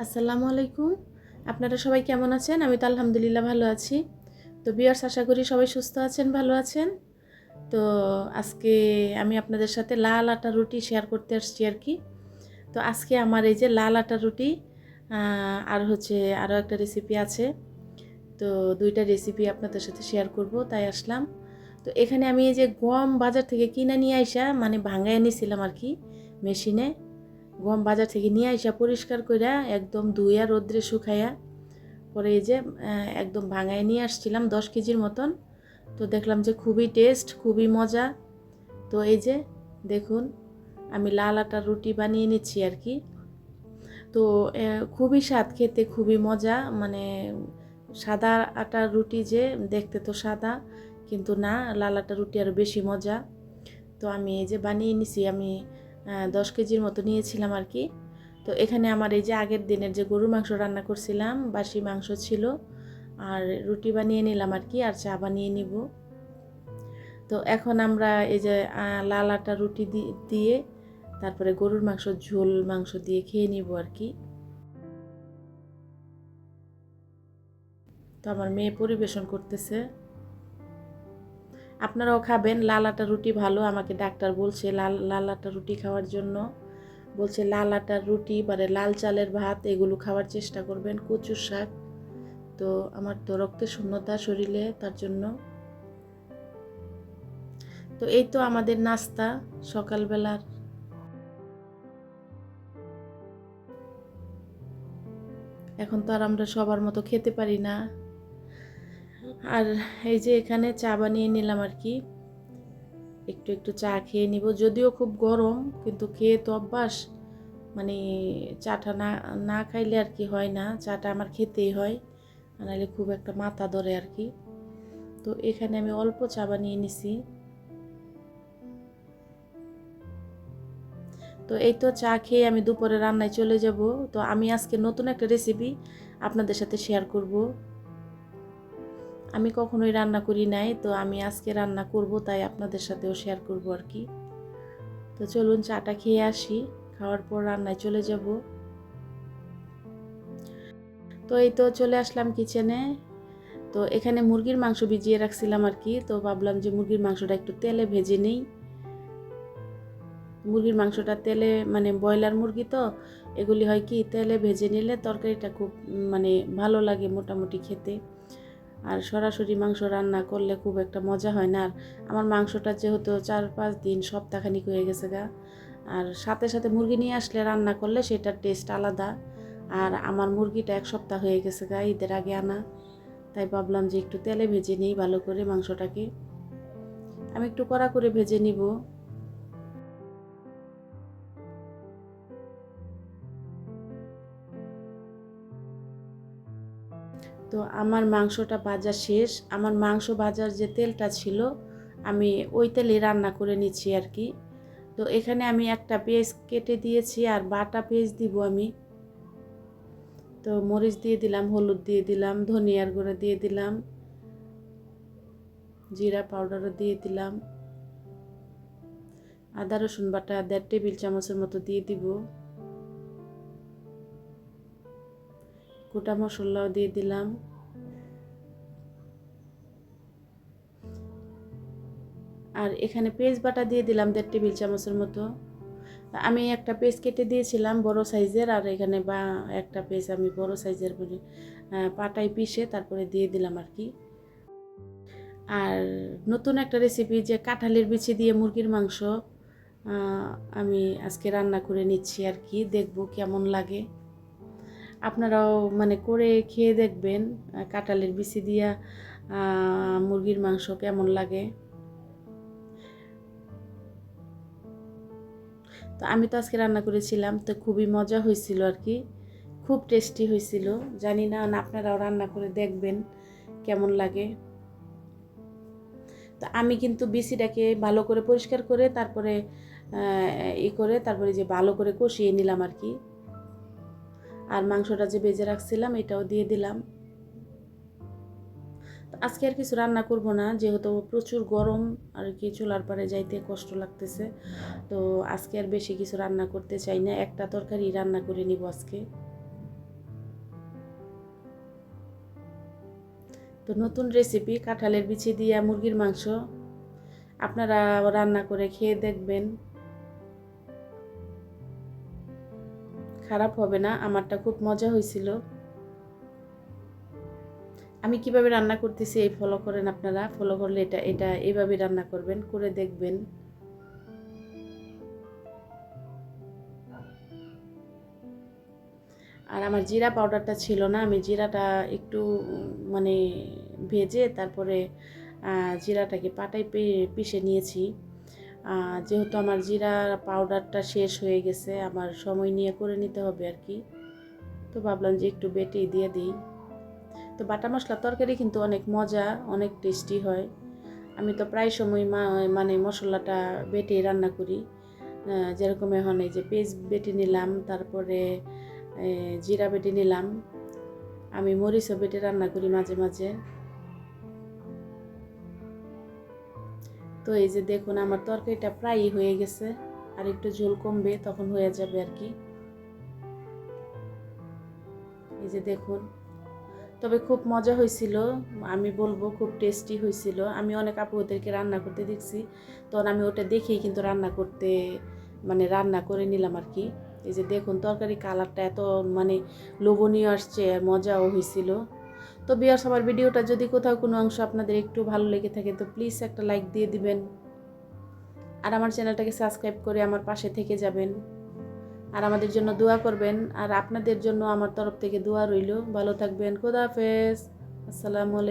আসসালামু আলাইকুম। আপনারা সবাই কেমন আছেন? আমি তো আলহামদুলিল্লাহ ভালো আছি। তো বিয়ার্স আশা করি সবাই সুস্থ আছেন, ভালো আছেন। তো আজকে আমি আপনাদের সাথে লাল আটা রুটি শেয়ার করতে আসছি আর কি। তো আজকে আমার এই যে লাল আটা রুটি আর হচ্ছে আরও একটা রেসিপি আছে। তো দুইটা রেসিপি আপনাদের সাথে শেয়ার করব, তাই আসলাম। তো এখানে আমি এই যে গম বাজার থেকে কিনে নিয়ে আইসা মানে ভাঙায় নিয়েছিলাম আর কি, মেশিনে। গম বাজার থেকে নিয়ে আইসা পরিষ্কার কইরা একদম ধুইয়া রোদ্রে শুকাইয়া পরে এই যে একদম ভাঙায় নিয়ে আসছিলাম দশ কেজির মতন। তো দেখলাম যে খুবই টেস্ট, খুবই মজা। তো এই যে দেখুন, আমি লাল আটার রুটি বানিয়ে নিচ্ছি আর কি। তো খুবই স্বাদ খেতে, খুবই মজা। মানে সাদা আটার রুটি যে, দেখতে তো সাদা, কিন্তু না, লাল আটার রুটি আরও বেশি মজা। তো আমি এই যে বানিয়ে নিছি, আমি দশ কেজির মতো নিয়েছিলাম আর কি। তো এখানে আমার এই যে আগের দিনের যে গরু মাংস রান্না করছিলাম, বাসি মাংস ছিল, আর রুটি বানিয়ে নিলাম আর কি, আর চা বানিয়ে নিব। তো এখন আমরা এই যে লাল আটা, রুটি দিয়ে তারপরে গরুর মাংস, ঝোল মাংস দিয়ে খেয়ে নিব আর কি। তো আমার মেয়ে পরিবেশন করতেছে। আপনারাও খাবেন। লাল আটা রুটি ভালো, আমাকে ডাক্তার বলছে লাল লাল আটা রুটি খাওয়ার জন্য। বলছে লাল আটার রুটি মানে লাল চালের ভাত, এগুলো খাওয়ার চেষ্টা করবেন, কচুর শাক। তো আমার তো রক্তের শূন্যতা শরীরে, তার জন্য। তো এই তো আমাদের নাস্তা, সকালবেলার। এখন তো আর আমরা সবার মতো খেতে পারি না। আর এই যে এখানে চা বানিয়ে নিলাম আর কি। একটু একটু চা খেয়ে নিব। যদিও খুব গরম, কিন্তু খেয়ে তো অভ্যাস। মানে চাটা না না খাইলে আর কি হয় না। চাটা আমার খেতেই হয় নাহলে খুব একটা মাথা ধরে আর কি। তো এখানে আমি অল্প চা বানিয়ে নিছি। তো এই তো চা খেয়ে আমি দুপুরে রান্নায় চলে যাব। তো আমি আজকে নতুন একটা রেসিপি আপনাদের সাথে শেয়ার করব। আমি কখনোই রান্না করি নাই, তো আমি আজকে রান্না করব, তাই আপনাদের সাথেও শেয়ার করব আর কি। তো চলুন চাটা খেয়ে আসি, খাওয়ার পর রান্নায় চলে যাব। তো এই তো চলে আসলাম কিচেনে তো এখানে মুরগির মাংস ভিজিয়ে রাখছিলাম আর কি, তো ভাবলাম যে মুরগির মাংসটা একটু তেলে ভেজে নেই। মুরগির মাংসটা তেলে মানে ব্রয়লার মুরগি তো, এগুলি হয় কি, তেলে ভেজে নিলে তরকারিটা খুব মানে ভালো লাগে মোটামুটি খেতে। আর সরাসরি মাংস রান্না করলে খুব একটা মজা হয় না। আর আমার মাংসটা যেহেতু চার পাঁচ দিন সপ্তাহখানিক হয়ে গেছে গা, আর সাথে সাথে মুরগি নিয়ে আসলে রান্না করলে সেটার টেস্ট আলাদা। আর আমার মুরগিটা এক সপ্তাহ হয়ে গেছে গা, ঈদের আগে আনা। তাই ভাবলাম যে একটু তেলে ভেজে নিই ভালো করে মাংসটাকে। আমি একটু কড়া করে ভেজে নিব। তো আমার মাংসটা ভাজা শেষ। আমার মাংস ভাজার যে তেলটা ছিল, আমি ওই তেলে রান্না করে নিচ্ছি আর কি। তো এখানে আমি একটা পেঁয়াজ কেটে দিয়েছি আর বাটা পেঁয়াজ দিব আমি। তো মরিচ দিয়ে দিলাম, হলুদ দিয়ে দিলাম, ধনিয়ার গুঁড়া দিয়ে দিলাম, জিরা পাউডারও দিয়ে দিলাম। আদা রসুন বাটা দেড় টেবিল চামচের মতো দিয়ে দিব। গোটা মশলাও দিয়ে দিলাম। আর এখানে পেঁয়াজ বাটা দিয়ে দিলাম দেড় টেবিল চামচের মতো। আমি একটা পেঁয়াজ কেটে দিয়েছিলাম বড় সাইজের, আর এখানে বা একটা পেঁয়াজ আমি বড় সাইজের বলে পাটায় পিষে তারপরে দিয়ে দিলাম আর কি। আর নতুন একটা রেসিপি যে কাঁঠালের বিচি দিয়ে মুরগির মাংস আমি আজকে রান্না করে নিচ্ছি আর কি, দেখব কেমন লাগে। আপনারাও মানে করে খেয়ে দেখবেন আহ, কাঁঠালের বিচি দিয়া মুরগির মাংস কেমন লাগে। তো আমি তো আজকে রান্না করেছিলাম তো খুবই মজা হয়েছিল আর কি। খুব টেস্টি হয়েছিল। জানি না আপনারাও রান্না করে দেখবেন কেমন লাগে। তো আমি কিন্তু বিচিটাকে ভালো করে পরিষ্কার করে তারপরে ই করে তারপরে যে ভালো করে কষিয়ে নিলাম আর কি। আর মাংসটা যে বেজে রাখছিলাম, এটাও দিয়ে দিলাম। আজকে আর কিছু রান্না করব না, যেহেতু প্রচুর গরম আর কি চুলার পারে যাইতে কষ্ট লাগতেছে। তো আজকে আর বেশি কিছু রান্না করতে চাই না, একটা তরকারি রান্না করে নিব আজকে। তো নতুন রেসিপি কাঁঠালের বিচি দিয়ে মুরগির মাংস। আপনারা রান্না করে খেয়ে দেখবেন। খারাপ হবে না, আমারটা খুব মজা হয়েছিল। আমি কীভাবে রান্না করতেছি এই ফলো করেন আপনারা ফলো করলে এটা এটা এইভাবে রান্না করবেন, করে দেখবেন। আর আমার জিরা পাউডারটা ছিল না, আমি জিরাটা একটু মানে ভেজে তারপরে জিরাটাকে পাটায় পিষে নিয়েছি। যেহেতু আমার জিরা পাউডারটা শেষ হয়ে গেছে, আমার সময় নিয়ে করে নিতে হবে আর কি। তো ভাবলাম যে একটু বেটে দিয়ে দিই। তো বাটা মশলা তরকারি কিন্তু অনেক মজা, অনেক টেস্টি হয়। আমি তো প্রায় সময় মানে মশলাটা বেটে রান্না করি। যেরকম এখন এই যে পেঁয়াজ বেটে নিলাম, তারপরে জিরা বেটে নিলাম। আমি মরিচও বেটে রান্না করি মাঝে মাঝে। তো এই যে দেখুন, আমার তরকারিটা প্রায়ই হয়ে গেছে। আর একটু ঝোল কমবে, তখন হয়ে যাবে আর কি। এই যে দেখুন, তবে খুব মজা হয়েছিল। আমি বলব খুব টেস্টি হয়েছিল। আমি অনেক আপুদেরকে রান্না করতে দেখছি। তখন আমি ওটা দেখেই কিন্তু রান্না করতে মানে রান্না করে নিলাম আর কি। এই যে দেখুন তরকারি কালারটা এত মানে লোভনীয় আসছে, মজাও হয়েছিল। তো বিয়ার্স আমার ভিডিওটা যদি কোথাও কোনো অংশ আপনাদের একটু ভালো লেগে থাকে, তো প্লিজ একটা লাইক দিয়ে দিবেন। আর আমার চ্যানেলটাকে সাবস্ক্রাইব করে আমার পাশে থেকে যাবেন। আর আমাদের জন্য দোয়া করবেন। আর আপনাদের জন্য আমার তরফ থেকে দোয়া রইল। ভালো থাকবেন। খোদা হাফেজ। আসসালামু আলাইকুম।